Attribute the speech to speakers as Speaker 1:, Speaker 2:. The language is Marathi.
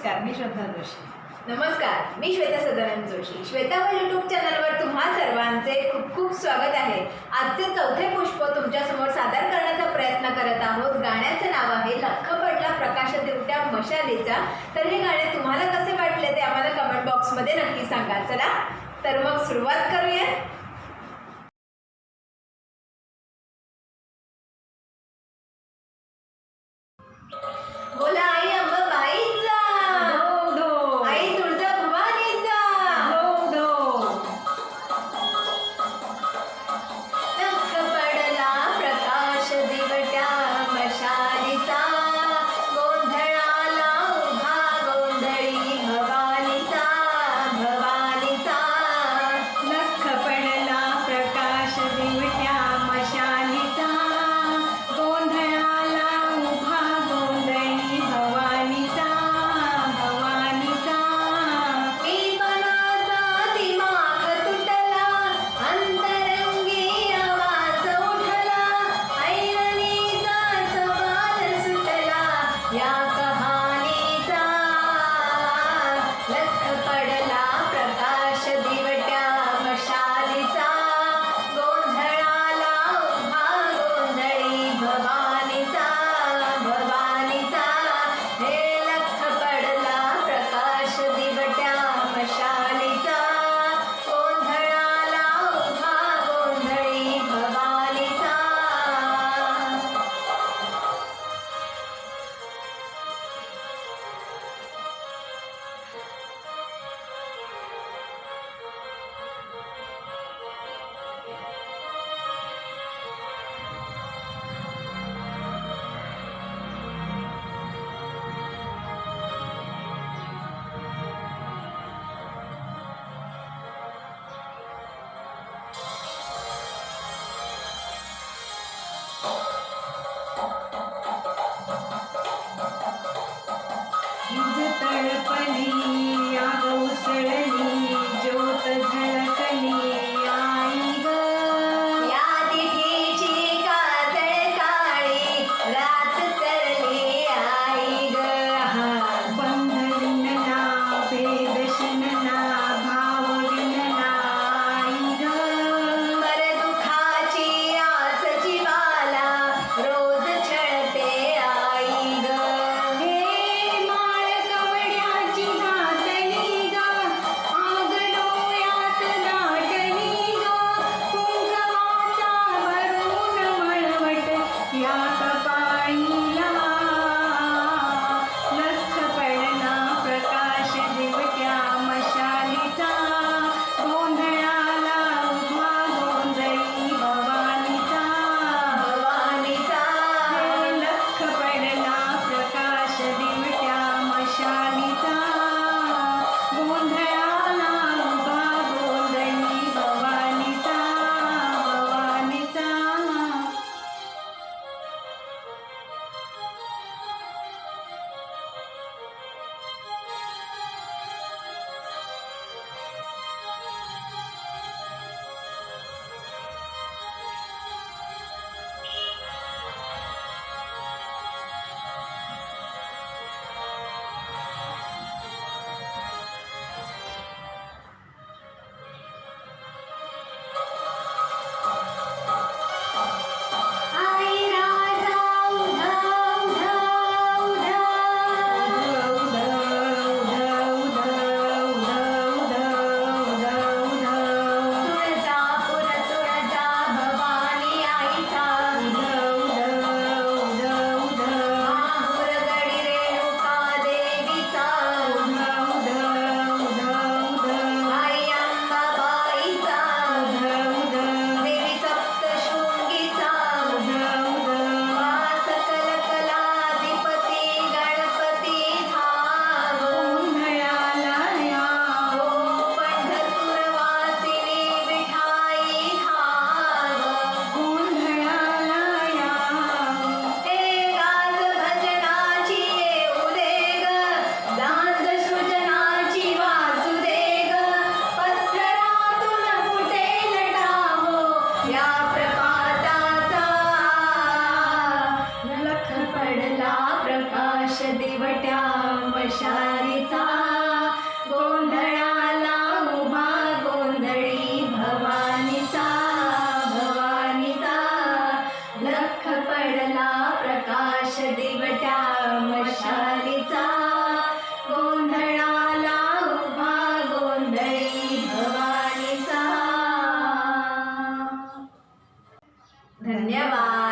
Speaker 1: नमस्कार मी श्रद्धा जोशी.
Speaker 2: नमस्कार मी श्वेता सदानंद जोशी. श्वेतावर यूट्यूब चॅनलवर तुम्हा सर्वांचे खूप खूप स्वागत आहे. आजचे चौथे पुष्प तुमच्यासमोर सादर करण्याचा प्रयत्न करत आहोत. गाण्याचं नाव आहे लख पडला प्रकाश देवट्या मशालीचा. तर हे गाणे तुम्हाला कसे वाटले ते आम्हाला कमेंट बॉक्समध्ये नक्की सांगा. चला तर मग सुरुवात करूया
Speaker 1: Yeah. तळपली
Speaker 2: आग उसळली Bye. दिवटा मशालीचा गोंधळाला उभा गोंधळी धन्यवाद.